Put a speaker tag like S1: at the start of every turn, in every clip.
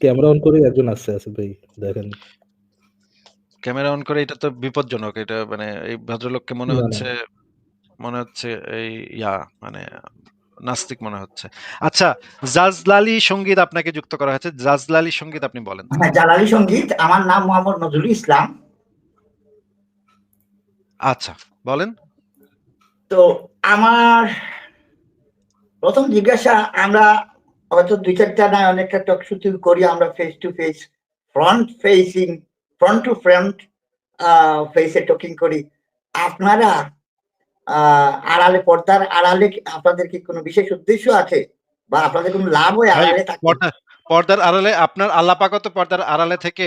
S1: Camera on করেই একজন আসছে আসিফ ভাই দেখেন।
S2: ক্যামেরা অন করে এটা তো বিপজ্জনক। এটা মানে এই ভদ্রলোককে মনে। হচ্ছে মনে হচ্ছে এই ইয়া মানে নাস্তিক মনে হচ্ছে। আচ্ছা জাজলালি সংগীত আপনাকে যুক্ত করা হয়েছে। জাজলালি সংগীত আপনি বলেন।
S3: হ্যাঁ, জালালি সংগীত। আমার নাম মোহাম্মদ নজরুল ইসলাম।
S2: আচ্ছা, বলেন।
S3: তো আমার প্রথম জিজ্ঞাসা আমরা হয়তো ২-৪ টা না অনেকটা টকশো করি আমরা face to face, front facing, front to front ফেসে টকিং করি। আপনারা আড়ালে পর্দার আড়ালে আপনাদের কি কোনো বিশেষ উদ্দেশ্য আছে? বা আপনাদের কোনো লাভ হয় আড়ালে
S2: পর্দার আড়ালে আপনার আল্লাপাগত পর্দার আড়ালে থেকে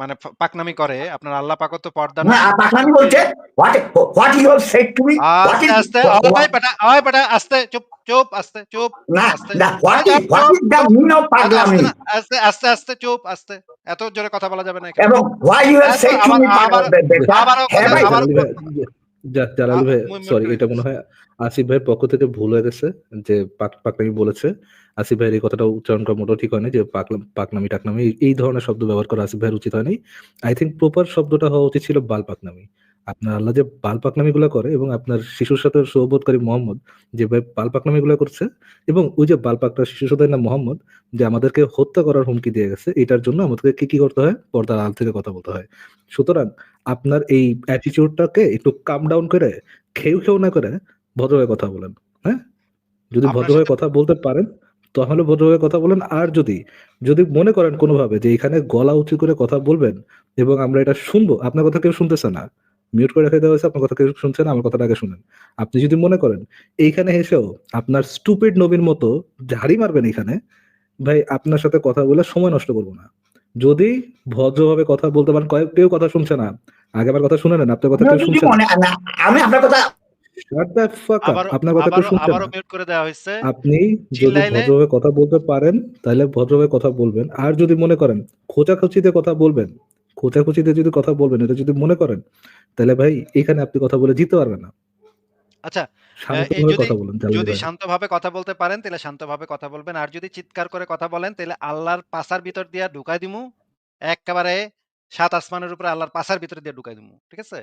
S2: মানে পাকনামি করে। আপনার আল্লাহ পাকও তো পর্দা
S3: না, পাকনামি বলতে what what you have said to me what
S2: আস্তে,
S3: ইজ
S2: আস্তে ওই বেটা, ওই বেটা আস্তে চুপ, চুপ, আস্তে চুপ,
S3: না,
S2: আস্তে।
S3: না what is what is the mean of
S2: আস্তে,
S3: পাগলামি?
S2: আস্তে, আস্তে, আস্তে, চুপ, আস্তে। এত জোরে কথা বলা যাবে না এখানে।
S3: এবং why you have
S2: এত
S3: said to
S2: আবার আবার
S1: জালালি ভাই ভাই সরি এটা মনে হয় আসিফ ভাইয়ের পক্ষ থেকে ভুল হয়ে গেছে যে পাক পাকনামি বলেছে। আসিফ ভাইয়ের এই কথাটা উচ্চারণ করা মোটেও ঠিক হয়নি যে পাকলাম পাকনামি-টাকনামি এই- এই ধরনের শব্দ ব্যবহার করা আসিফ ভাইয়ের উচিত হয়নি। আই থিংক প্রপার শব্দটা হওয়া উচিত ছিল বাল পাকনামি। আপনার আল্লাহ যে বাল পাকনামিগুলা করে এবং আপনার শিশুর সাথে সহবোধকারী মোহাম্মদ যে ভাই বাল পাকনামিগুলা করছে এবং ওই যে বাল পাকনা শিশু সন্তানের নাম মোহাম্মদ যে আমাদেরকে হত্যা করার হুমকি দিয়ে গেছে এটার জন্য আমাদেরকে কি, কি করতে হয়? পর্দার আল থেকে কথা বলতে হয়। সুতরাং আপনার এই অ্যাটিটিউডটাকে একটু কাম ডাউন করে খেউ, খেউ না করে ভদ্রভাবে কথা বলেন। হ্যাঁ? যদি ভদ্রভাবে কথা বলতে পারেন তাহলে ভদ্রভাবে কথা বলেন। আর যদি, যদি মনে করেন কোনোভাবে যে এখানে গলা উঁচু করে কথা বলবেন এবং আমরা এটা শুনব, আপনার কথা কেউ শুনতেছে না। মিউট করে রেখে দেওয়া হয়েছে, আপনার কথা কেউ শুনছে না, আমার কথাটা আগে শুনেন। আপনি যদি মনে করেন এইখানে এসেও আপনার স্টুপিড নবীর মতো ঝাড়ি মারবেন এখানে ভাই আপনার সাথে কথা বলে সময় নষ্ট করব না। যদি ভদ্রভাবে কথা বলতে পারেন, কেউ কথা শুনছে না। আগে আমার কথা শুনে নেন, আপনার কথা কেউ শুনছে না।
S3: না আমি আপনার কথা
S1: শাট দ্য ফাক আপনার কথা কেউ
S2: আবারও
S1: শুনছে
S2: মিউট করে দেওয়া হইছে।
S1: আপনি যদি
S2: চিল্লাইলে
S1: ভদ্রভাবে কথা বলতে পারেন, তাহলে ভদ্রভাবে কথা বলবেন। আর যদি মনে করেন খোঁচাখুচিতে কথা বলবেন, খোঁচাখুচিতে যদি কথা বলবেন, এটা যদি মনে করেন, তাহলে ভাই এখানে আপনি কথা বলে জিততে পারবেন না।
S2: আচ্ছা, যদি। শান্তভাবে কথা বলতে পারেন তাহলে শান্তভাবে কথা বলবেন। আর যদি চিৎকার করে কথা বলেন তাহলে আল্লাহর পাছার ভিতর দিয়া ঢুকাই দিমু। এক্কেবারে ৭ আসমানের উপরে আল্লাহর পাছার ভিতরে দিয়ে ঢুকাই দিমু। ঠিক আছে?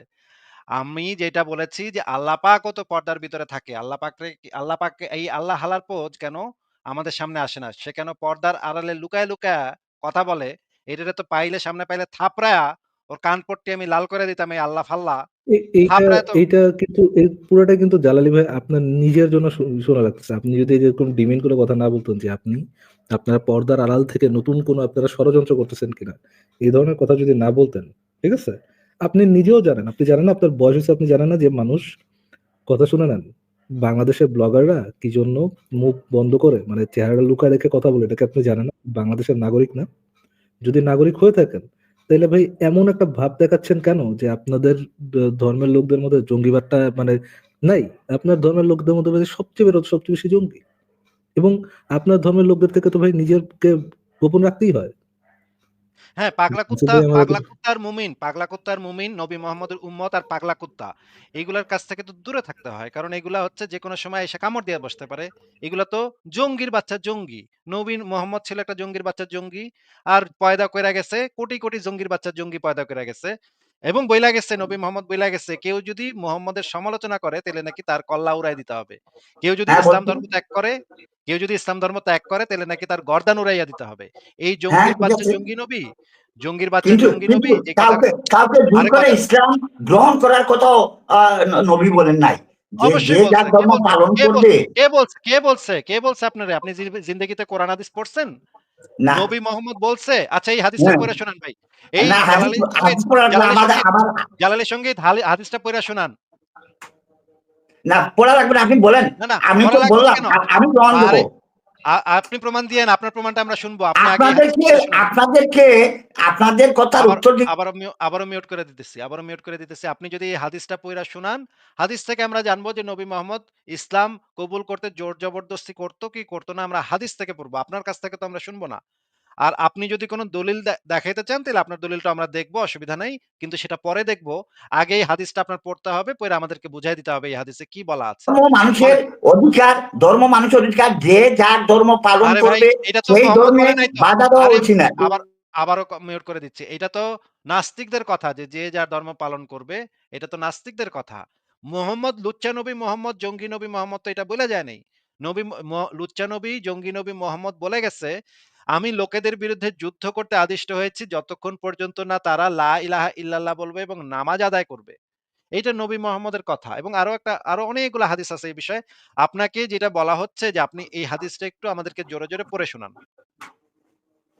S2: আমি যেটা বলেছি যে আল্লাহ পাকও তো পর্দার ভিতরে থাকে। আল্লাহ পাকরে আল্লাহ পাক এই আল্লাহ হালার পোজ কেন আমাদের সামনে আসে না? সে কেন পর্দার আড়ালে লুকায়া, লুকায়া কথা বলে? এটারে তো পাইলে সামনে পাইলে থাপড়ায়া ওর কানপট্টি আমি লাল করে দিতাম এই আল্লাহ ফাল্লা।
S1: এইটা কিন্তু এই পুরাটাই কিন্তু জালালি ভাই আপনার নিজের জন্য শোনা লাগতেছে। আপনি যদি এরকম ডিমেন্ড করে কথা না বলতেন যে আপনি আপনারা পর্দার আড়াল থেকে নতুন কোনো আপনারা ষড়যন্ত্র করতেছেন কিনা। এই ধরনের কথা যদি না বলতেন, ঠিক আছে? আপনি নিজেও জানেন। আপনি জানেন আপনার বয়স হইছে আপনি জানেন না যে মানুষ কথা শুনে নেন। বাংলাদেশের ব্লগাররা কি জন্য মুখ বন্ধ করে মানে চেহারা লুকায় রেখে কথা বলে এটাকে আপনি জানেন না? বাংলাদেশের নাগরিক না? যদি নাগরিক হয়ে থাকেন, তাহলে ভাই এমন একটা ভাব দেখাচ্ছেন কেন যে আপনাদের ধর্মের লোকদের মধ্যে জঙ্গিবাদটা মানে নাই। আপনার ধর্মের লোকদের মধ্যে সবচেয়ে বেরো সবচেয়ে বেশি জঙ্গি। এবং আপনার ধর্মের লোকদের থেকে তো ভাই নিজেকে গোপন রাখতেই হয়।
S2: হ্যাঁ, পাগলা কুত্তা পাগলা কুত্তার মুমিন, পাগলা কুত্তার মুমিন, নবী মোহাম্মদের উম্মত আর পাগলা কুত্তা। এইগুলার কাছ থেকে তো দূরে থাকতে হয়। কারণ এগুলা হচ্ছে যে কোনো সময় এসে কামড় দিয়ে বসতে পারে। এগুলা তো জঙ্গির বাচ্চা জঙ্গি। নবী মোহাম্মদ ছিল একটা জঙ্গির বাচ্চা জঙ্গি। আর পয়দা করে গেছে কোটি, কোটি জঙ্গির বাচ্চা জঙ্গি পয়দা করে গেছে। এবং বইলা গেছে নবী মোহাম্মদ বইলা গেছে কেউ যদি মোহাম্মদের সমালোচনা করে তাইলে নাকি তার কল্লা উড়ায় দিতে হবে। কেউ যদি
S3: হ্যাঁ,
S2: ইসলাম ধর্ম ত্যাগ করে কেউ যদি ইসলাম ধর্ম ত্যাগ করে তাইলে নাকি তার গর্দান উড়াইয়া দিতে হবে। এই
S3: হ্যাঁ,
S2: জঙ্গির বাচ্চা জঙ্গি নবী, জঙ্গির বাচ্চা জঙ্গি নবী
S3: কাউকে করে ইসলাম গ্রহণ করার ন নবী বলেন নাই।
S2: কে বলছে? কে বলছে? কে বলছে? কে বলছে? কে আপনি জিন্দেগিতে কোরআন হাদিস পড়ছেন? নবী মোহাম্মদ বলছে? আচ্ছা এই হাদিসটা পড়ে শোনান ভাই। এই
S3: না
S2: সঙ্গে হাদিসটা পড়ে শোনান।
S3: না পড়া লাগবে আপনি বলেন।
S2: না, না
S3: আমি তো বললাম আমি প্রমাণ দেব।
S2: আপনি প্রমাণ দিয়েন। আপনার প্রমাণটা আমরা শুনব।
S3: আপনাদেরকে আপনাদেরকে আপনাদের কথার উত্তর
S2: আবার আমি আবারও মিউট করে দিতেছি, আবারও মিউট করে দিতেছি। আপনি যদি হাদিসটা পয়রা শুনান হাদিস থেকে আমরা জানব যে নবী মোহাম্মদ ইসলাম কবুল করতে জোর জবরদস্তি করতো কি করতো না আমরা হাদিস থেকে পড়ব। আপনার কাছ থেকে তো আমরা শুনব না। আর আপনি যদি কোনো দলিল দেখাইতে চান তাহলে আপনার দলিলটা আমরা দেখব, অসুবিধা নাই। কিন্তু সেটা পরে দেখব। আগে এই হাদিসটা আপনার পড়তে হবে, পইরা আমাদেরকে বুঝায় দিতে হবে এই হাদিসে কি বলা আছে।
S3: মানুষের অধিকার, ধর্ম মানুষের অধিকার যে যার ধর্ম পালন করবে
S2: এটা তো
S3: সেই ধর্মে। বাধা দেওয়া হচ্ছে না।
S2: আবার আবারও মিউট করে দিচ্ছি। এটা তো নাস্তিকদের কথা যে, যে যার ধর্ম পালন করবে। এটা তো নাস্তিকদের কথা। মোহাম্মদ লুচ্চা নবী মোহাম্মদ, জঙ্গি নবী মোহাম্মদ তো এটা বলে যায় নাই। নবী লুচ্চা নবী, জঙ্গি নবী মোহাম্মদ বলে গেছে, "আমি লোকেদের বিরুদ্ধে যুদ্ধ করতে আদিষ্ট হয়েছি যতক্ষণ পর্যন্ত না তারা লা ইলাহা ইল্লাল্লাহ বলবে এবং নামাজ আদায় করবে।" এইটা নবী মোহাম্মদের কথা এবং আরও একটা আরও অনেকগুলো হাদিস আছে এই বিষয়ে। আপনাকে যেটা বলা হচ্ছে যে আপনি এই হাদিসটা একটু আমাদেরকে জোরে, জোরে পড়ে শোনান।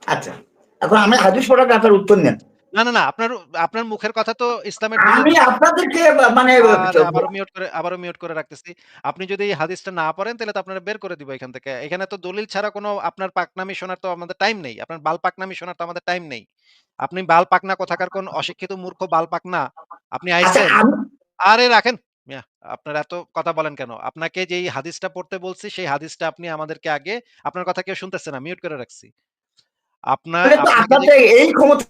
S3: আচ্ছা। এখন আমি হাদিস পড়াটা উত্তর নেন।
S2: না, না, না। আপনার আপনার মুখের কথা তো ইসলামের
S3: আমি আপনাদেরকে মানে
S2: আরে আবারও মিউট করে আবারও মিউট করে রাখতেছি। আপনি যদি এই হাদিসটা না পড়েন তাহলে তো আপনারা বের করে দিব এখান থেকে। এখানে তো দলিল ছাড়া কোনো আপনার পাকনামি শোনার তো আমাদের টাইম নেই। আপনার বাল পাকনামি শোনার তো আমাদের টাইম নেই। আপনি বাল পাকনা কোথাকার কোন অশিক্ষিত মূর্খ বাল পাকনা। আপনি
S3: আচ্ছা
S2: আইছেন। আরে রাখেন মিয়া। আপনারা এত কথা বলেন কেন? আপনাকে যেই হাদিসটা পড়তে বলছি সেই হাদিসটা আপনি আমাদেরকে আগে আপনার কথা কেউ শুনতেছে না। মিউট করে রাখছি। আপনার
S3: এই ক্ষমতা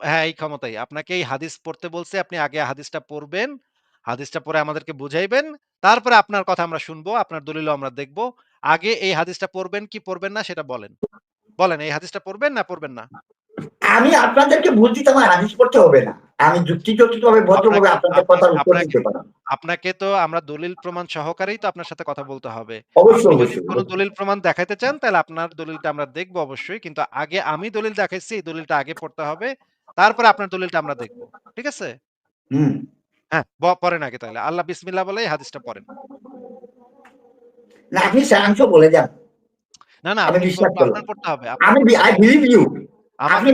S2: হ্যাঁ, এই ক্ষমতাই। আপনাকে এই হাদিস পড়তে বলছে আপনি আগে হাদিসটা পড়বেন। হাদিসটা পরে আমাদেরকে বুঝাইবেন। তারপরে আপনার কথা আমরা শুনব, আপনার দলিল আমরা দেখব। আগে এই হাদিসটা পড়বেন কি পড়বেন না সেটা বলেন। বলেন এই হাদিসটা পড়বেন না পড়বেন না?
S3: আমি আপনাদেরকে বলছি তো আমার হাদিস পড়তে হবে না। আমি যুক্তিযুক্তভাবে ভদ্রভাবে আপনাদের
S2: আপনি
S3: কথার উত্তর দিতে পারি।
S2: আপনাকে তো আমরা দলিল প্রমাণ সহকারেই তো আপনার সাথে কথা বলতে হবে।
S3: অবশ্যই,
S2: যদি কোন দলিল প্রমাণ দেখাইতে চান তাহলে আপনার দলিলটা আমরা দেখব অবশ্যই। কিন্তু আগে আমি দলিল দেখাইছি, এই দলিলটা আগে পড়তে হবে। তারপরে আপনার দলিলটা আমরা দেখব। ঠিক আছে?
S3: হুম।
S2: হ্যাঁ, পড়েন আগে তাহলে। আল্লাহ বিসমিল্লাহ বলে হাদিসটা পড়েন।
S3: না আপনি সারাংশ বলে যান।
S2: না, না,
S3: আমি বিশ্বাস
S2: পড়তে হবে।
S3: আমি আই বিলিভ ইউ। আপনি।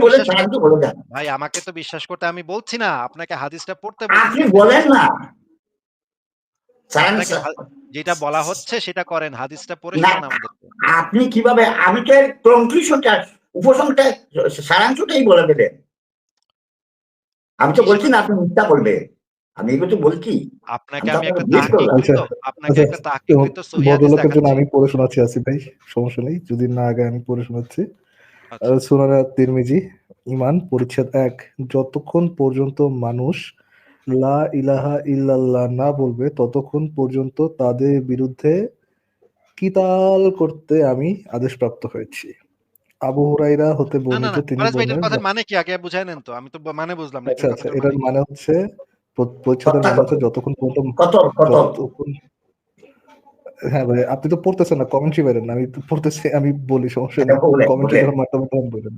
S2: ভাই আমাকে তো বিশ্বাস করতে আমি বলছি না। আপনাকে হাদিসটা পড়তে
S3: আপনি বলেন না।
S2: যেটা বলা হচ্ছে সেটা করেন। হাদিসটা পড়ে শোনান আমাদেরকে।
S3: আপনি কীভাবে আমি তো এর কনক্লুশনটা উপসংটা সারাংশটাই বলে দেবেন। আমি তো বলছি না আপনি মিথ্যা বলবে। আমি এগুলো তো বলছি।
S2: আপনাকে
S3: আমি
S2: একটা।
S4: আচ্ছা,
S2: তাহকিককৃত আপনাকে
S4: আচ্ছা,
S2: একটা তাহকিককৃত সহিহ হাদিস
S4: ভদ্রলোকের আমি পড়ে শোনাচ্ছি আসিফ ভাই। সমস্যা নেই। যদি না আগে আমি পড়ে শোনাচ্ছি।
S2: আচ্ছা।
S4: সুনানে তিরমিজি ঈমান পরিচ্ছেদ ১ যতক্ষণ পর্যন্ত মানুষ লা ইলাহা ইল্লাল্লাহ না বলবে ততক্ষণ পর্যন্ত তাদের বিরুদ্ধে কিতাল করতে আমি আদেশপ্রাপ্ত হয়েছি। আবু হুরায়রা হতে বর্ণিত তিনি বলেন
S2: কথার মানে কি আগে বুঝায় নেন তো। আমি তো মানে বুঝলাম না।
S4: আচ্ছা,
S2: এটার
S4: আচ্ছা। এটার
S2: মানে
S4: মানে হচ্ছে পরিচ্ছেদের মানে হচ্ছে যতক্ষণ পর্যন্ত
S3: কত কত?
S4: যতক্ষণ হ্যাঁ ভাই আপনি তো পড়তেছেন না কমেন্ট্রি বাইরেন আমি তো পড়তেছি আমি বলি সমস্যা নেই।
S3: বলেন,
S4: কমেন্ট্রি যখন মাধ্যমে বললেন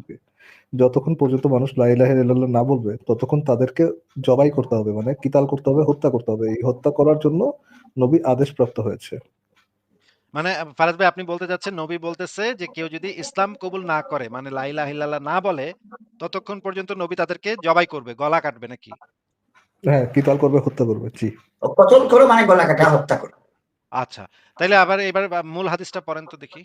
S4: যতক্ষণ পর্যন্ত মানুষ লা ইলাহা না বলবে ততক্ষণ তাদেরকে জবাই করতে হবে। মানে কিতাল করতে হবে, হত্যা করতে হবে। এই হত্যা করার জন্য নবী আদেশপ্রাপ্ত হয়েছে।
S2: মানে ফারাজ ভাই আপনি বলতে চাচ্ছেন নবী বলতেছে যে কেউ যদি ইসলাম কবুল না করে মানে লা ইলাহা ইল্লাল্লাহ না বলে ততক্ষণ পর্যন্ত নবী তাদেরকে জবাই করবে, গলা কাটবে নাকি?
S4: হ্যাঁ, কিতাল করবে, হত্যা করবে। জি।
S3: কতল করো মানে গলা কাটা হত্যা করো।
S2: আচ্ছা। তাহলে আবার এবার মূল হাদিসটা পড়েন তো দেখি।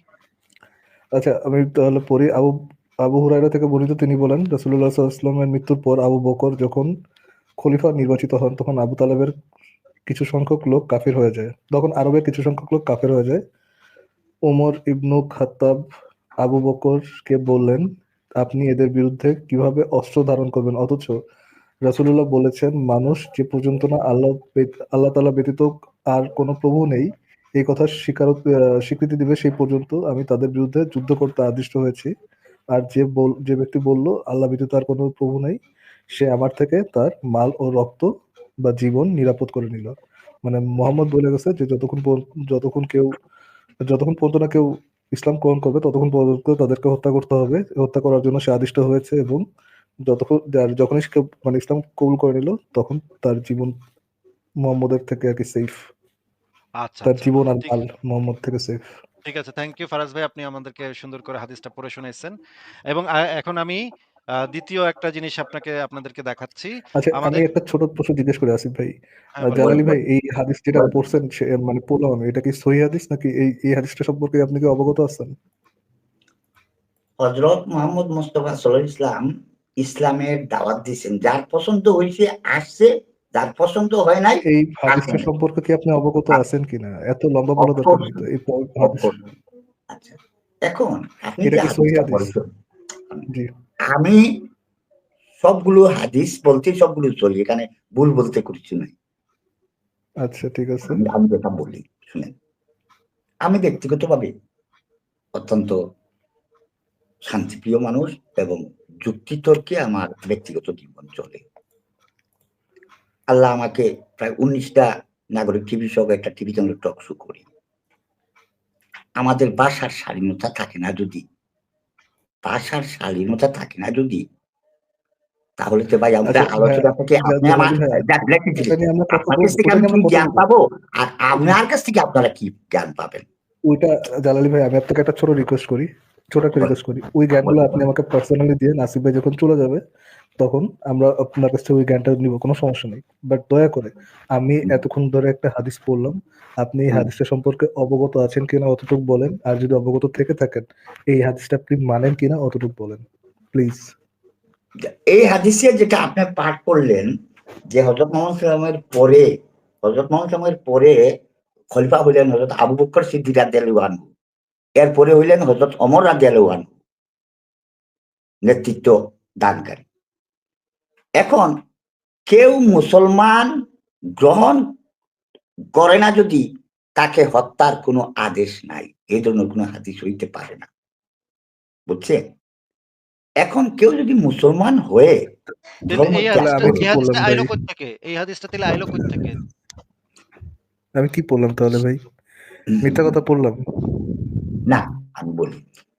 S4: আচ্ছা আমি তাহলে পড়ি আবু আবু হুরায়রা থেকে বর্ণিত তিনি বলেন রাসূলুল্লাহ সাল্লাল্লাহু আলাইহি মৃত্যুর পর আবু বকর যখন খলিফা নির্বাচিত হন তখন আবু তালেবের কিছু সংখ্যক লোক কাফির হয়ে যায়। তখন আরবের কিছু সংখ্যক লোক কাফির হয়ে যায়। ওমর ইবনু খাত্তাব আবু বকরকে বললেন, "আপনি এদের বিরুদ্ধে কীভাবে অস্ত্র ধারণ করবেন?" অথচ রাসূলুল্লাহ বলেছেন, "মানুষ যে পর্যন্ত না আল্লাহ আল্লাহ তাআলা ব্যতীত আর কোনো প্রভু নেই এই কথার স্বীকারোত স্বীকৃতি দিবে সেই পর্যন্ত আমি তাদের বিরুদ্ধে যুদ্ধ করতে আদিষ্ট হয়েছি। আর যে বল যে ব্যক্তি বলল, আল্লাহ ব্যতীত আর কোনো প্রভু নাই, সে আমার থেকে তার মাল ও রক্ত বা জীবন নিরাপদ করে নিল।" মানে মোহাম্মদ বলে গেছে যে, যতক্ষণ যতক্ষণ কেউ যতক্ষণ পর্যন্ত না কেউ ইসলাম গ্রহণ করবে, ততক্ষণ পর্যন্ত তাদেরকে হত্যা করতে হবে। হত্যা করার জন্য সে আদিষ্ট হয়েছে এবং যতক্ষণ যখনই সে মানে ইসলাম কবুল করে নিল, তখন তার জীবন মুহাম্মদের থেকে আর কি সেফ।
S2: আচ্ছা,
S4: তার
S2: আচ্ছা।
S4: জীবন আর
S2: ঠিক
S4: মাল মুহাম্মদ থেকে সেফ।
S2: ঠিক আছে। থ্যাংক ইউ ফারাজ ভাই আপনি আমাদেরকে সুন্দর করে হাদিসটা পড়ে শোনাইছেন। এবং এখন আমি ২য় একটা জিনিস আপনাকে আপনাদেরকে দেখাচ্ছি।
S4: আচ্ছা
S2: আমাদের
S4: একটা ছোট প্রশ্ন জিজ্ঞেস করি আসিফ ভাই।
S2: হ্যাঁ।
S4: জালালী ভাই এই হাদিস যেটা। পড়ছেন মানে পড়লাম আমি এটা কি সহিহ হাদিস নাকি এই এই হাদিসটা সম্পর্কে আপনি কি অবগত আছেন?
S3: হযরত মুহাম্মদ মুস্তাফা সাল্লাল্লাহু ইসলাম ইসলামের দাওয়াত দিয়েছেন। যার পছন্দ হইছে আসছে, যার পছন্দ হয় নাই
S4: এই হাদিসটা সম্পর্কে কি আপনি অবগত আছেন কিনা? এত লম্বা বলা দরকার নেই তো। এই
S3: আচ্ছা। এখন আপনি? আমি সবগুলো হাদিস বলতে সবগুলো চলি। এখানে ভুল বলতে কিছু নাই।
S4: আচ্ছা ঠিক আছে।
S3: আমি যেটা বলি শুনেন। আমি ব্যক্তিগতভাবে অত্যন্ত শান্তিপ্রিয় মানুষ এবং যুক্তিতর্কে আমার ব্যক্তিগত জীবন চলে। আল্লাহ আমাকে প্রায় ১৯ টা নাগরিক টিভি সহ একটা টিভি চ্যানেলে টক শো করি। আমাদের ভাষার স্বাধীনতা থাকে না যদি ভাষার স্বাধীনতা থাকে না যদি তাহলে তো ভাই আমাদের
S4: আচ্ছা
S3: আলোচনা থেকে আপনি আমার জ্ঞান পাবো? আর আপনার কাছ থেকে আপনারা কি জ্ঞান পাবেন?
S4: ওইটা জালালি ভাই আমি আপনাকে একটা ছোট রিকোয়েস্ট করি। ছোট একটা রিকোয়েস্ট করি। ওই আপনি আমাকে পার্সোনালি দিয়ে নাসিব ভাই যখন চলে যাবে তখন আমরা আপনার কাছ থেকে ওই জ্ঞানটা নিব। কোনো সমস্যা নেই। বাট দয়া করে আমি। এতক্ষণ ধরে একটা হাদিস পড়লাম। আপনি এই হাদিসটা সম্পর্কে অবগত আছেন কিনা অতটুকু বলেন। আর যদি অবগত থেকে থাকেন এই হাদিসটা আপনি মানেন কিনা অতটুকু বলেন। প্লিজ।
S3: এই হাদিসে যেটা আপনি পাঠ করলেন যে হযরত মুহাম্মদ আলাইহি পরে হযরত মুহাম্মদ আলাইহি পরে খলিফা হইলেন হযরত আবু বকর সিদ্দিক রাদিয়াল্লাহু আনহু। এরপরে হইলেন হযরত ওমর রাদিয়াল্লাহু আনহু। নেতৃত্ব দানকারী। এখন কেউ মুসলমান গ্রহণ করে না যদি তাকে হত্যার কোনো আদেশ নাই। এই ধরনের কোনো হাদিস হইতে পারে না। বুঝছেন? এখন কেউ যদি মুসলমান হয়ে
S4: আমি কি বললাম
S2: তাহলে
S4: আমি কি পড়লাম তাহলে ভাই? মিথ্যা কথা পড়লাম?
S3: না, আমি বলি।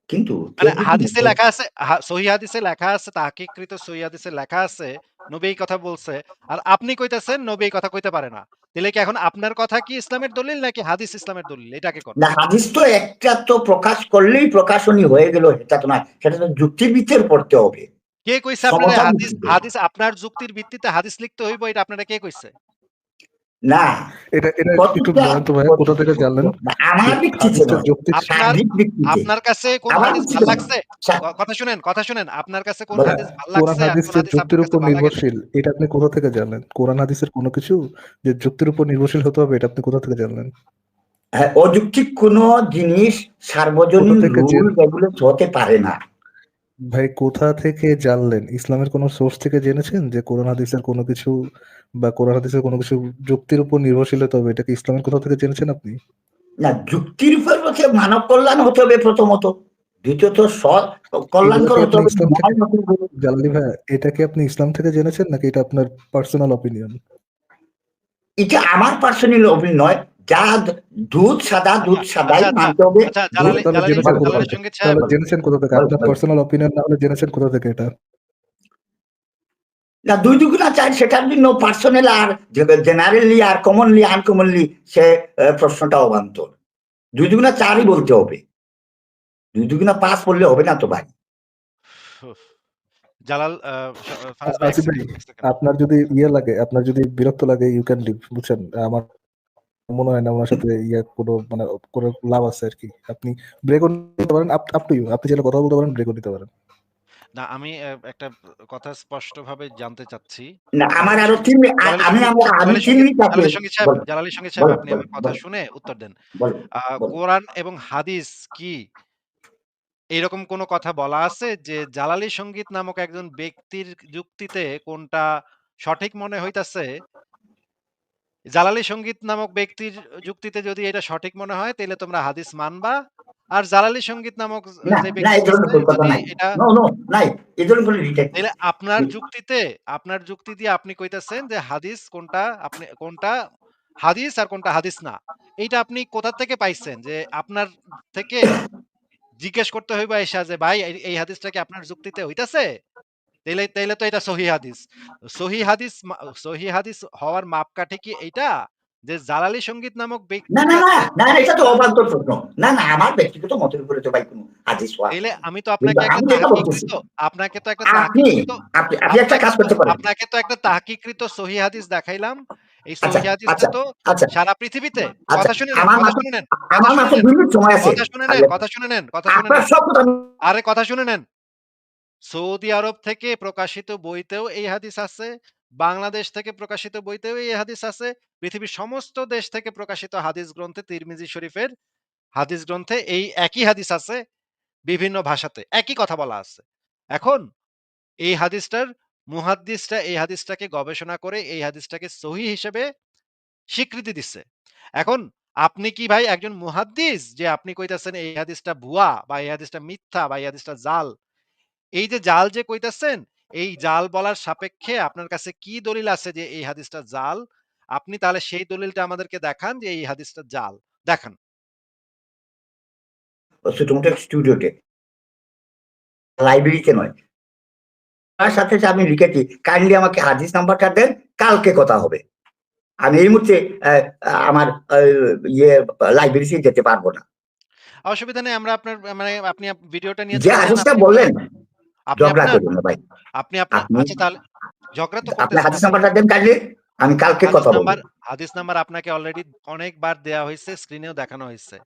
S3: কিন্তু
S2: মানে হাদিসে লেখা আছে হা সহিহ হাদিসে লেখা আছে তাহকিককৃত সহিহ হাদিসে লেখা আছে নবী কথা বলছে। আর আপনি কইতেছেন নবী কথা কইতে পারে না। তাইলে কি এখন আপনার কথা কি ইসলামের দলিল নাকি হাদিস ইসলামের দলিল? এটাকে।
S3: না হাদিস তো একটা তো প্রকাশ করলেই প্রকাশনী হয়ে গেল এটা তো না। সেটা তো যুক্তির ভিতরে পড়তে হবে।
S2: কে কইছে আপনারে হাদিস হাদিস আপনার যুক্তির ভিত্তিতে হাদিস লিখতে হইব এটা আপনারে কে কইছে?
S3: না।
S4: এটা এটা একটু বলেন তো ভাইয়া কোথা থেকে জানলেন?
S3: আমার
S4: যে
S3: ভিত্তিতে
S4: হাদিসটা
S3: নয়।
S4: যৌক্তিক
S2: আপনার
S3: সার্বিক ভিত্তিতে।
S2: আপনার কাছে কোন হাদিস ভালো লাগছে? কথা শুনেন, কথা শুনেন। আপনার কাছে কোন হাদিস ভালো লাগছে আর
S4: হাদিস
S2: কোন
S4: যে
S2: হাদিস আপনার
S4: যুক্তির উপর
S2: ভালো লাগে নাই?
S4: নির্ভরশীল এটা আপনি কোথা থেকে জানলেন? কোরআন হাদিসের কোনো কিছু যে যুক্তির উপর নির্ভরশীল হতে হবে এটা আপনি কোথা থেকে জানলেন?
S3: হ্যাঁ, অযৌক্তিক কোন জিনিস সার্বজনীন
S4: থেকে
S3: রুল রেগুলেট হতে পারে না।
S4: ভাই কোথা থেকে জানলেন? ইসলামের কোন সোর্স থেকে জেনেছেন যে কোরআন হাদিসের কোনো কিছু বা কোরআন হাদিসের কোনো কিছু যুক্তির উপর নির্ভরশীল হতে হবে এটা কি ইসলামের কোথা থেকে জেনেছেন আপনি?
S3: না যুক্তির উপর হচ্ছে মানব কল্যাণ হতে হবে প্রথমত। দ্বিতীয়ত কল্যাণকর হতে হবে।
S4: জালালি ভাইয়া এটা কি আপনি ইসলাম থেকে জেনেছেন নাকি এটা আপনার পার্সোনাল অপিনিয়ন?
S3: এটা আমার পার্সোনাল অপিনিয়ন নয়। যা দুধ সাদা দুধ সাদাই মানতে হবে। দুধ
S2: জালালি
S4: তাহলে
S2: জালালি
S4: জেনেছেন কোথা থেকে?
S2: সংগীত সাহেব
S4: তাহলে জেনেছেন কোথা থেকে?
S3: বলেন,
S4: আপনার পার্সোনাল অপিনিয়ন না হলে জেনেছেন কোথা থেকে এটা?
S3: না দুই দুগুণা চাই সেটার জন্য পার্সোনাল আর জেনারেলি আর কমনলি আনকমনলি সে প্রশ্নটা অবান্তর দুই দুগুণা চারই বলতে হবে দুই দুগুণা পাঁচ বললে হবে না তো ভাই
S2: জালাল।
S4: আপনার যদি ইয়ে লাগে, আপনার যদি বিরক্ত লাগে ইউ ক্যান লিভ বুঝছেন? আমার মনে হয় না উনার সাথে ইয়ে কোনো মানে কোনো লাভ আছে আরকি। আপনি ব্রেকও নিতে পারেন আপ আপ টু ইউ। আপনি চাইলে কথা বলতে পারেন, ব্রেকও নিতে পারেন।
S2: না আমি একটা কথা স্পষ্টভাবে জানতে চাচ্ছি।
S3: না আমার
S2: আরও
S3: তিন আমি আমি- তিন মিনিট
S2: সংগীত সাহেব
S3: বলেন
S2: জালালি সংগীত সাহেব আপনি আমার কথা শুনে উত্তর দেন। কোরআন এবং হাদিস কি এইরকম কোনো কথা বলা আছে যে জালালি সংগীত নামক একজন ব্যক্তির যুক্তিতে কোনটা সঠিক মনে হইতাছে জালালি সংগীত নামক ব্যক্তির যুক্তিতে যদি এটা সঠিক মনে হয় তাইলে তোমরা হাদিস মানবা। আর জালালি সংগীত নামক আপনার যুক্তিতে আপনার যুক্তি দিয়ে আপনি কইতেছেন যে হাদিস কোনটা আপনি কোনটা হাদিস আর কোনটা হাদিস না। এইটা আপনি কোথা থেকে পাইছেন? যে আপনার থেকে জিজ্ঞেস করতে হইবা আইসা যে ভাই এই, এই হাদিসটা কি আপনার যুক্তিতে হইতাছে? তাইলে তাইলে তো এটা সহিহ হাদিস। সহিহ হাদিস মা সহিহ হাদিস হওয়ার মাপকাঠি কি এইটা? যে জালালি সংগীত নামক ব্যক্তি
S3: না না
S2: না
S3: না এটা তো অবান্তর প্রশ্ন না না আমার ব্যক্তিগত মতের উপরে তো ভাই কোনো হাদিস হওয়া
S2: তাইলে আমি তো আপনাকে একটা তাহকিকৃত আপনাকে তো একটা তাহকিকৃত
S3: আপনি আপনি একটা কাজ করতে পারেন
S2: আপনাকে তো একটা তাহকিকৃত সহিহ হাদিস দেখাইলাম। এই
S3: আচ্ছা
S2: সহিহ হাদিসটা
S3: আচ্ছা
S2: তো
S3: আচ্ছা
S2: সারা পৃথিবীতে
S3: আচ্ছা
S2: কথা শুনে নেন, কথা শুনে নেন,
S3: আমার মাত্র দুই মিনিট সময় আছে
S2: কথা শুনে নেন, কথা শুনে নেন, কথা শুনে নেন। আরে কথা শুনে নেন। সৌদি আরব থেকে প্রকাশিত বইতেও এই হাদিস আছে। বাংলাদেশ থেকে প্রকাশিত বইতেও এই হাদিস আছে। পৃথিবীর সমস্ত দেশ থেকে প্রকাশিত হাদিস গ্রন্থে তিরমিজি শরীফের হাদিস গ্রন্থে এই একই হাদিস আছে, বিভিন্ন ভাষাতে। একই কথা বলা আছে। এখন এই হাদিসটার মুহাদ্দিসরা এই হাদিসটাকে গবেষণা করে এই হাদিসটাকে সহিহ হিসেবে স্বীকৃতি দিচ্ছে। এখন আপনি কি ভাই একজন মুহাদ্দিস যে আপনি কইতাছেন এই হাদিসটা ভুয়া বা এই হাদিসটা মিথ্যা বা এই হাদিসটা জাল। এই যে জাল যে কইতাছেন, এই জাল বলার সাপেক্ষে আপনার কাছে কি দলিল আছে যে এই হাদিসটা জাল? আপনি তাহলে সেই দলিলটা আমাদেরকে দেখান যে এই হাদিসটা জাল। দেখান।
S3: স্টুডিওতে লাইব্রেরিতে নয় তার সাথে সাথে আমি লিখেছি কাইন্ডলি আমাকে হাদিস নাম্বারটা দেন কালকে কথা হবে আমি এই মুহূর্তে আমার ইয়ে লাইব্রেরিতে যেতে পারব না
S2: অসুবিধা নেই আমরা আপনার মানে আপনি ভিডিওটা নিয়ে
S3: যে হাদিসটা বললেন ঝগড়া করবেন না ভাই
S2: আপনি আপনার আচ্ছা তাহলে ঝগড়া তো
S3: আপনি হাদিস
S2: আপনি।
S3: নাম্বারটা কাইন্ডলি আমি কালকে কথা বলব
S2: হাদিস নাম্বার আপনাকে অলরেডি অনেকবার দেয়া হয়েছে, স্ক্রিনেও দেখানো হয়েছে।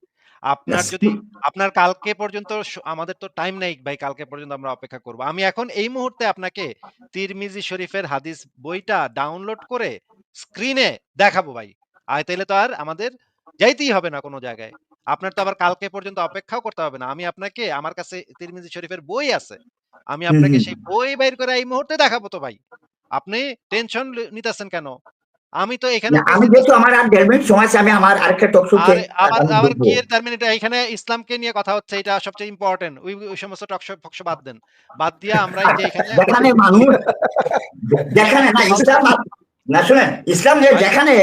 S2: আপনার যদি আপনার কালকে পর্যন্ত আমাদের তো টাইম নেই ভাই কালকে পর্যন্ত আমরা অপেক্ষা করব। আমি এখন এই মুহূর্তে আপনাকে তিরমিজি শরীফের হাদিস বইটা ডাউনলোড করে স্ক্রিনে দেখাবো ভাই। আর তাইলে তো আর আমাদের যাইতেই হবে না কোনো জায়গায়। আপনার তো আবার কালকে পর্যন্ত অপেক্ষাও করতে হবে না। আমি আপনাকে আমার কাছে তিরমিজি শরীফের বই আছে। আমি আপনাকে সেই বই বের করে এই মুহূর্তে দেখাবো তো ভাই। আপনি টেনশন নিতেছেন কেন? আমি তো এখানে
S3: আমি যেহেতু আমার আর দেড় মিনিট সময় আছে আমি আমার আরেকটা টক শোতে
S2: আরে আবার আবার কি এর তার মিনিট এখানে ইসলামকে নিয়ে কথা হচ্ছে এটা সবচেয়ে ইম্পর্টেন্ট ওই ওই সমস্ত টকশো ফকশো বাদ দেন বাদ দিয়া আমরা এই যে এখানে
S3: যেখানে মানুষ যেখানে না ইসলাম না শুনেন ইসলাম যে যেখানে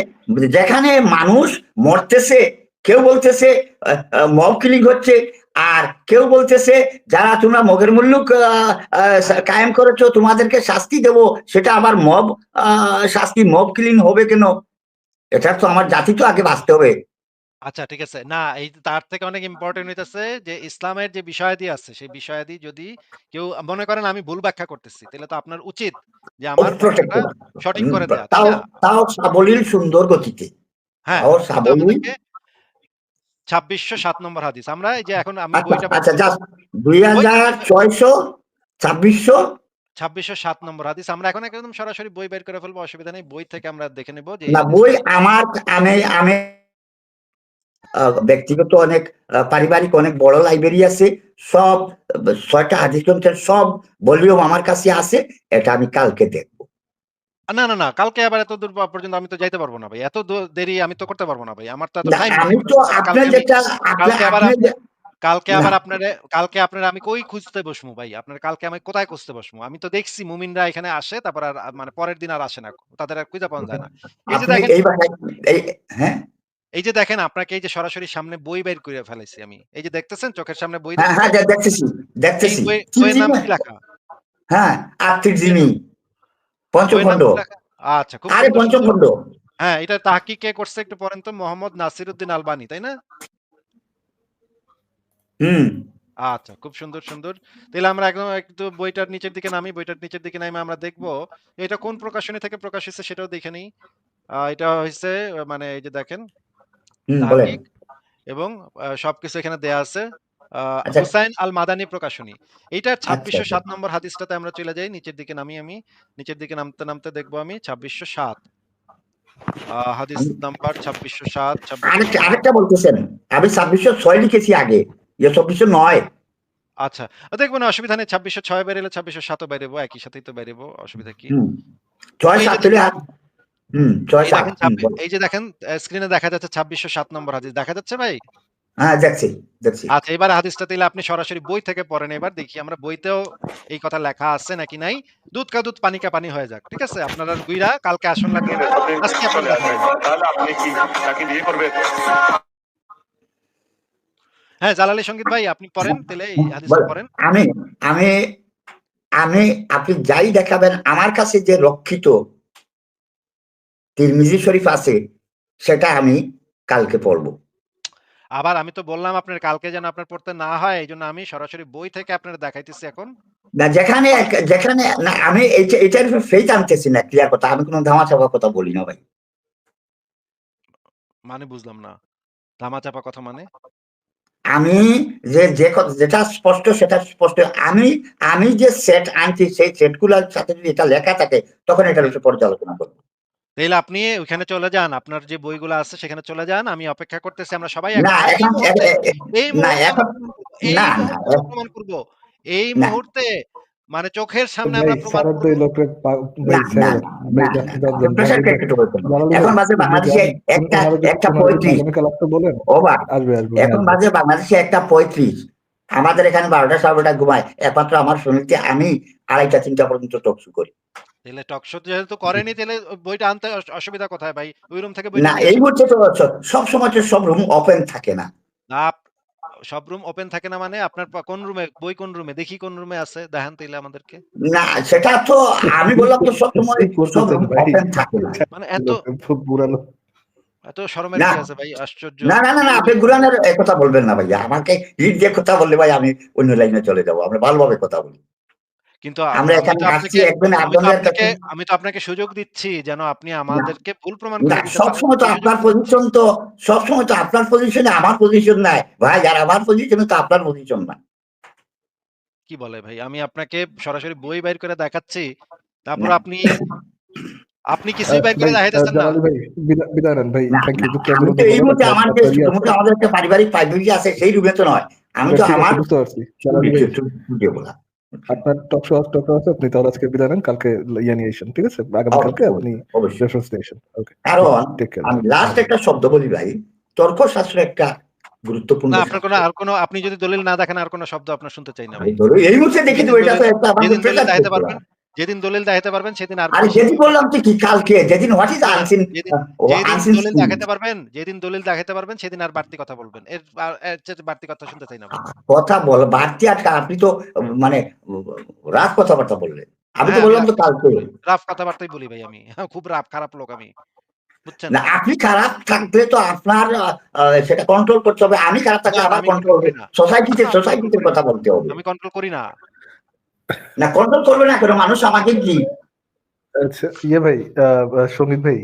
S3: যেখানে মানুষ মরতেছে কেউ বলতেছে মব কিলিং হচ্ছে আর কেউ বলতেছে যারা তোমরা মগের মুল্লুক আহ, কায়েম করেছ তোমাদেরকে শাস্তি দেব সেটা আবার মব শাস্তি মব কিলিং হবে কেন? এটা তো আমার জাতি তো আগে বাঁচতে হবে।
S2: আচ্ছা ঠিক আছে। না এই তার থেকে অনেক ইম্পর্টেন্ট হইতাছে যে ইসলামের যে বিষয়াদি আছে সেই বিষয়াদি যদি কেউ মনে করেন আমি ভুল ব্যাখ্যা করতেছি তাহলে তো আপনার উচিত যে আমার সঠিক করে দেয়া। তাই
S3: তাও তাও সাবলীল সুন্দর গতিতে।
S2: হ্যাঁ
S3: তাও
S2: কিন্তু
S3: সাবলীল
S2: আমাদেরকে ছাব্বিশশো সাত নম্বর হাদিস। আমরা এই যে এখন আমি
S3: আচ্ছা
S2: বইটা
S3: আচ্ছা জাস্ট দুই হাজার ছয়শো ছাব্বিশশো।
S2: ছাব্বিশশো সাত নম্বর হাদিস। আমরা এখন একদম সরাসরি বই বের করে ফেলব অসুবিধা নেই। বই থেকে আমরা দেখে নেব যে
S3: বই আমার আমি আমি ব্যক্তিগত অনেক পারিবারিক অনেক বড় লাইব্রেরি আছে। সব ছয়টা হাদিস গ্রন্থের সব ভলিউম আমার কাছে আছে। এটা আমি কালকে দেখব।
S2: না না না কালকে আবার এত দূর পর্যন্ত আমি তো যাইতে পারব না ভাই। এত দূর দেরি আমি তো করতে পারব না ভাই। আমার তো এত
S3: না,
S2: টাইম
S3: আমি তো আপনার
S2: আমি-
S3: যেটা আপনার
S2: কালকে আবার
S3: আপনি যে-
S2: কালকে
S3: না।
S2: আবার আপনারে কালকে আপনার আমি কই খুঁজতে বসমু ভাই? আপনার কালকে আমি কোথায় খুঁজতে বসমু? আমি তো দেখছি মুমিনরা এখানে আসে তারপর আর মানে পরের দিন আর আসে না। তাদের আর খুঁজে পাওয়া যায় না। এই যে
S3: আপনি
S2: দেখেন
S3: এই ভাষায় এই হ্যাঁ?
S2: এই যে দেখেন আপনাকে এই যে সরাসরি সামনে বই বের করে ফেলেছি আমি। এই যে দেখতেছেন চোখের সামনে বই
S3: হ্যাঁ হ্যাঁ
S2: দেখতেছেন?
S3: দেখতেছি
S2: এই
S3: দেখতেছি।
S2: বই- বইয়ের নাম কি লেখা?
S3: হ্যাঁ
S2: নাম
S3: পঞ্চখণ্ড।
S2: আচ্ছা খুব
S3: আরে। পঞ্চখণ্ড।
S2: হ্যাঁ এটা তাহকিক কে করছে একটু তো মোহাম্মদ নাসিরউদ্দিন আলবানি তাই না?
S3: হুম।
S2: আচ্ছা খুব সুন্দর সুন্দর। তাহলে আমরা একদম একটু বইটার নিচের দিকে নামি বইটার নিচের দিকে নামে আমরা দেখব। এটা কোন প্রকাশনী থেকে প্রকাশ হয়েছে সেটাও দেখে নিই। এটা হয়েছে মানে এই যে দেখেন এবং সবকিছু এখানে দেয়া আছে। হুসাইন আল মাদানী প্রকাশনী এইটার ছাব্বিশশো
S3: আচ্ছা।
S2: সাত নম্বর হাদিসটাতে আমরা চলে যাই নিচের দিকে নামি আমি নিচের দিকে নামতে নামতে দেখব আমি ছাব্বিশশো সাত। হাদিস নাম্বার ছাব্বিশশো সাত
S3: আরেকটা বলতেছেন আমি ছাব্বিশশো ছয় লিখেছি আগে চব্বিশশো নয়।
S2: আচ্ছা দেখব না অসুবিধা নেই ছাব্বিশশো ছয় বেরেলে ছাব্বিশশো সাতও বেরেবো একই সাথেই তো বেরেবো অসুবিধা কি। এই যে দেখেন স্ক্রিনে দেখা যাচ্ছে ছাব্বিশশো সাত নম্বর হাদিস দেখা যাচ্ছে ভাই?
S3: হ্যাঁ দেখছি দেখছি।
S2: আচ্ছা এবার হাদিসটা দিলে আপনি সরাসরি বই থেকে পড়েন এবার দেখি আমরা বইতেও এই কথা লেখা আছে নাকি নাই। দুধ কা দুধ পানি কা পানি হয়ে যাক ঠিক আছে? আপনারা গুইরা কালকে আসন লাগবে না আজকে আপনার হয়ে।
S5: তাহলে আপনি কি তাকে বিয়ে করবেন?
S2: হ্যাঁ জালালি সংগীত ভাই আপনি পড়েন তাহলে এই হাদিসটা পড়েন।
S3: আমি আমি আমি আপনি যাই দেখাবেন আমার কাছে যে রক্ষিত তিরমিজি শরীফ আছে সেটা আমি কালকে পড়ব।
S2: আবার আমি তো বললাম আপনার কালকে যেন আপনার পড়তে না হয় এই জন্য আমি সরাসরি বই থেকে আপনার দেখাইতেছি এখন।
S3: না যেখানে যেখানে না আমি এটার আনতেছি না ক্লিয়ার কথা আমি কোনো ধামা চাপা কথা বলি না ভাই।
S2: মানে বুঝলাম না ধামা চাপা কথা মানে?
S3: আমি যে যে যেটা স্পষ্ট সেটা স্পষ্ট আমি আমি যে সেট আনছি সেই সেটগুলোর সাথে যদি এটা লেখা থাকে তখন এটার উপরে পর্যালোচনা করব।
S2: তাহলে আপনি ওখানে চলে যান আপনার যে বইগুলো আছে সেখানে চলে যান আমি অপেক্ষা করতেছি আমরা সবাই এই প্রমাণ করব। এই মুহূর্তে মানে চোখের সামনে আমরা প্রমাণ
S3: এখন বাজে বাংলাদেশে একটা একটা পঁয়ত্রিশ।
S4: বলেন।
S3: ওভার
S4: আসবে আসবে উনি
S3: এখন
S4: আসবে।
S3: বাজে বাংলাদেশে একটা পঁয়ত্রিশ। আমাদের এখানে বারোটা সাড়ে বারোটা ঘুমায়। একমাত্র আমার শুনিতে আমি আড়াইটা তিনটা পর্যন্ত টকশু করি।
S2: তাহলে টক শো যেহেতু করেনি তাহলে বইটা আনতে অসুবিধা কোথায় ভাই? ওই রুম থেকে
S3: না এই তো সব সময় সব রুম ওপেন থাকে না।
S2: না সব রুম ওপেন থাকে না মানে আপনার কোন রুমে বই কোন রুমে দেখি কোন রুমে আছে দেখান তাইলে আমাদেরকে।
S3: না সেটা তো আমি বললাম তো সব সময় সব রুম ওপেন থাকে না।
S2: মানে এত
S4: বুড়ালো
S2: এত শরমের কি আছে ভাই? আশ্চর্য।
S3: না না না না আপনি গুরানের কথা বলবেন না ভাইয়া আমাকে লিড দিয়ে কথা বললে ভাই আমি অন্য লাইনে চলে যাব। আমরা ভালোভাবে কথা বলি।
S2: কিন্তু
S3: আমরা
S2: আমি
S3: এখানে
S2: তো
S3: আসছি
S2: আপনাকে
S3: একজন আপনাদের কাছে
S2: আমি তো আপনাকে সুযোগ দিচ্ছি যেন আপনি আমাদেরকে ভুল প্রমাণ
S3: না
S2: করে দিতে
S3: সব সময় তো আপনার পজিশন তো সব সময় তো আপনার পজিশনে আমার পজিশন নাই। ভাই আর আমার পজিশনে তো আপনার পজিশন না
S2: কি বলে ভাই? আমি আপনাকে সরাসরি বই বাইর করে দেখাচ্ছি। তারপর আপনি আপনি কিছুই বাইর করে দেখাইতেছেন না?
S4: ভাই বিদায় নেন ভাই
S3: এই মুহূর্তে আমার যে আমাদের একটা পারিবারিক প্রাইভেসি আছে সেই রুমে তো নয়। আমি তো আমার
S4: বুঝতে পারছি। আপনার টক শো টক আছে আপনি তাহলে আজকে বিদায় নেন কালকে ইয়ে নিয়ে আসেন ঠিক আছে? আগামী কালকে আপনি রেফারেন্স নিয়ে আসেন ওকে
S3: কারণ আমি লাস্ট একটা শব্দ বলি ভাই তর্ক শাস্ত্র একটা গুরুত্বপূর্ণ
S2: না আপনার কোনো আর কোনো আপনি যদি দলিল না দেখেন আর কোনো শব্দ আপনার শুনতে চাই না ভাই।
S3: এই মুহূর্তে দেখে তো এটা তো একটা আমাদের।
S2: পারবেন। যেদিন দলিল দেখাতে পারবেন সেদিন আর
S3: আরে যেদিন বললাম তো কি কালকে? যেদিন হোয়াট ইজ আনসিন
S2: যেদিন দলিল দেখাতে পারবেন যেদিন দলিল দেখাতে পারবেন সেদিন আর বাড়তি কথা বলবেন। এর আর- বাড়তি কথা শুনতে চাই না
S3: কথা বল বাড়তি আটকা আপনি তো মানে রাত কথাবার্তা বললেন। আমি তো
S2: হ্যাঁ,
S3: বললাম তো কালকে।
S2: রাফ কথাবার্তাই বলি ভাই আমি। খুব রাফ খারাপ লোক আমি। বুঝছেন?
S3: না আপনি খারাপ থাকলে তো আপনার সেটা কন্ট্রোল করতে হবে। আমি খারাপ থাকলে আমার কন্ট্রোল
S2: করি না।
S3: সোসাইটিতে সোসাইটিতে কথা বলতে হবে।
S2: আমি কন্ট্রোল করি না।
S3: না কন্ট্রোল করবে না কেন? মানুষ আমাকে কি
S4: আচ্ছা ইয়ে ভাই সংগীত ভাই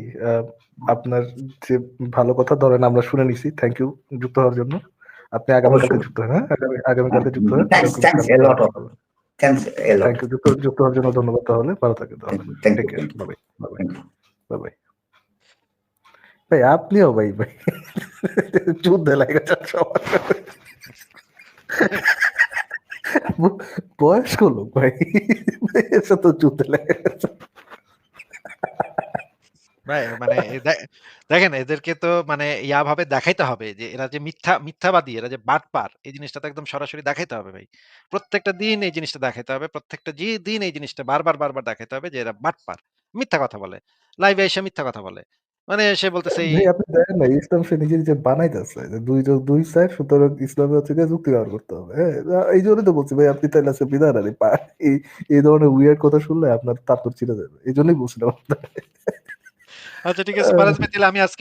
S4: আপনার যে ভালো কথা ধরেন আমরা শুনে নিছি। থ্যাংক ইউ যুক্ত হওয়ার জন্য। আপনি আগামীকালকে। যুক্ত হন হ্যাঁ? আগামী আগামীকালকে যুক্ত হন। থ্যাংক ইউ যুক্ত যুক্ত হওয়ার জন্য ধন্যবাদ তাহলে। ভালো থাকেন তাহলে।
S3: Thank you
S4: bye bye bye ভাই আপনিও ভাই ভাই। যুদ্ধে লাগে সবার। বয়স্ক লোক ভাই। এসে তো যুদ্ধে লেগে।
S2: ভাই মানে দেখেন, এদেরকে তো মানে ইয়া ভাবে দেখাইতে হবে যে এরা যে মিথ্যা, মিথ্যাবাদী, এরা যে বাটপার, এই জিনিসটা তো একদম সরাসরি দেখাইতে হবে ভাই। প্রত্যেকটা দিন এই জিনিসটা দেখাইতে হবে, প্রত্যেকটা যে দিন এই জিনিসটা বারবার বারবার দেখাইতে হবে যে এরা বাটপার, মিথ্যা কথা বলে। লাইভে এসে মিথ্যা কথা বলে। মানে সে বলতেছে
S4: আপনি দেখেন না ইসলাম সে নিজে নিজে বানাইতেছে যে দুই যোগ দুই সাইড সুতরাং ইসলামের হচ্ছে যে যুক্তি ব্যবহার করতে হবে। হ্যাঁ এই জন্যই তো বলছি ভাই আপনি তাইলে আছে বিধান আলী এই এই ধরনের উইয়ার্ড কথা শুনলে আপনার তারপর তোর চিনে যাবে। এই জন্যই বলছিলাম
S2: আচ্ছা ঠিক আছে পারাজ ভাই তাহলে আমি আজকে